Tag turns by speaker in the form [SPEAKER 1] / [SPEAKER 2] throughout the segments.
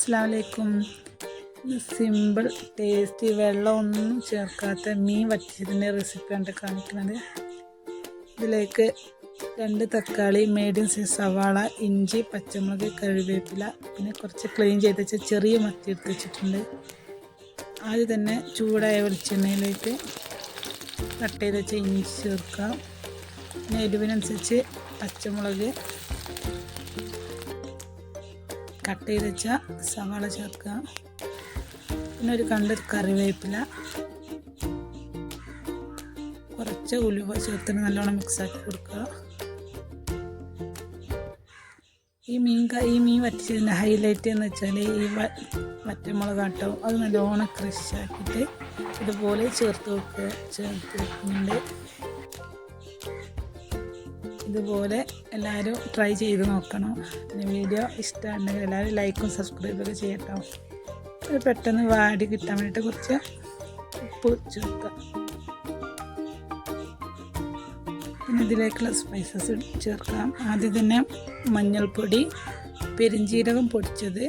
[SPEAKER 1] അസ്സാമലൈക്കും simple tasty വെള്ളമൊന്നും ചേർക്കാത്ത മീൻ വറ്റിച്ചതിന്റെ റെസിപ്പിയാണ് കാണിക്കുന്നത്. ഇതിലേക്ക് രണ്ട് തക്കാളി മീഡിയം സൈസ് സവാള ഇഞ്ചി പച്ചമുളക് കറിവേപ്പില പിന്നെ കുറച്ച് ക്ലീൻ ചെയ്ത് വെച്ച ചെറിയ മത്തി എടുത്ത് വെച്ചിട്ടുണ്ട്. ആദ്യം തന്നെ ചൂടായ വെളിച്ചെണ്ണയിലേക്ക് കട്ട് ചെയ്ത് വെച്ച ഇഞ്ചി ചേർക്കാം. പിന്നെ എരിവിനനുസരിച്ച് പച്ചമുളക് കട്ട് ചെയ്ത് വെച്ച സവാള ചേർക്കുക പിന്നെ ഒരു കണ്ട് കറിവേപ്പില. കുറച്ച് ഉലുവ ചേർത്തിന് നല്ലോണം മിക്സാക്കി കൊടുക്കുക ഈ മീൻ ഈ മീൻ വറ്റിച്ചതിന്റെ ഹൈലൈറ്റ് എന്ന് വെച്ചാൽ ഈ വറ്റമുളക് കേട്ടോ അത് നല്ലോണം ക്രഷ് ആക്കിയിട്ട് ഇതുപോലെ ചേർത്ത് വെക്കുക ചേർത്ത് വെക്കുന്നുണ്ട്. ഇതുപോലെ എല്ലാവരും ട്രൈ ചെയ്ത് നോക്കണം. വീഡിയോ ഇഷ്ടമുണ്ടെങ്കിൽ എല്ലാവരും ലൈക്കും സബ്സ്ക്രൈബൊക്കെ ചെയ്യട്ടോ. അത് പെട്ടെന്ന് വാടി കിട്ടാൻ വേണ്ടിയിട്ട് കുറച്ച് ഉപ്പ് ചേർക്കാം പിന്നെ ഇതിലേക്കുള്ള സ്പൈസസ് ചേർക്കാം. ആദ്യം തന്നെ മഞ്ഞൾപ്പൊടി പെരിഞ്ജീരകം പൊടിച്ചത്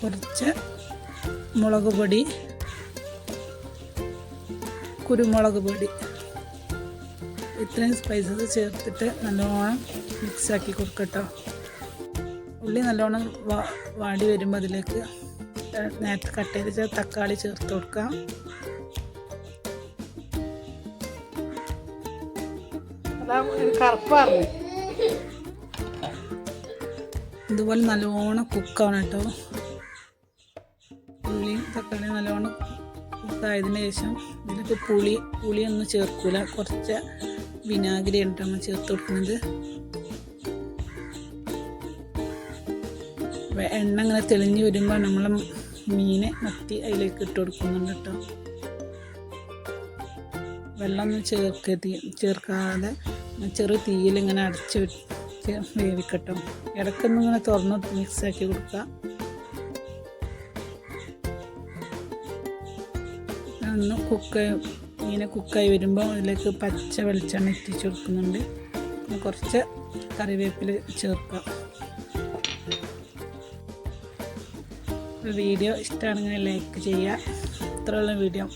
[SPEAKER 1] കുറച്ച് മുളക് പൊടി കുരുമുളക് പൊടി. ഇത്രയും സ്പൈസസ് ചേർത്തിട്ട് നല്ലോണം മിക്സാക്കി കൊടുക്കട്ടോ. ഉള്ളി നല്ലോണം വാ- വാടി വരുമ്പോൾ അതിലേക്ക് നേരത്തെ കട്ട് ചെയ്ത് തക്കാളി ചേർത്ത് കൊടുക്കാം. കറുപ്പാറില്ല ഇതുപോലെ നല്ലോണം കുക്കാണ് കേട്ടോ ഉള്ളിയും തക്കാളിയും നല്ലോണം കുക്കായതിനു ശേഷം ഇതിലേക്ക് പുളി പുളിയൊന്നും ചേർക്കൂല. കുറച്ച് വിനാഗിരി നമ്മൾ ചേർത്ത് കൊടുക്കുന്നത്. എണ്ണ ഇങ്ങനെ തെളിഞ്ഞ് വരുമ്പോൾ നമ്മൾ മീനെ മത്തി അതിലേക്ക് ഇട്ട് കൊടുക്കുന്നുണ്ട് കേട്ടോ വെള്ളമൊന്നും ചേർക്കതി ചേർക്കാതെ ചെറു തീയിൽ ഇങ്ങനെ അടച്ച് വെച്ച് വേവിക്കട്ടോ. ഇടയ്ക്കൊന്നും ഇങ്ങനെ തുറന്ന് മിക്സാക്കി കൊടുക്കുക ഒന്ന് കുക്ക് ഇങ്ങനെ കുക്കായി വരുമ്പോൾ അതിലേക്ക് പച്ച വെളിച്ചെണ്ണ ഇറ്റിച്ച് കൊടുക്കുന്നുണ്ട് കുറച്ച് കറിവേപ്പില ചേർക്കാം. വീഡിയോ ഇഷ്ടമാണെങ്കിൽ ലൈക്ക് ചെയ്യുക. ഇത്രയുള്ള വീഡിയോ.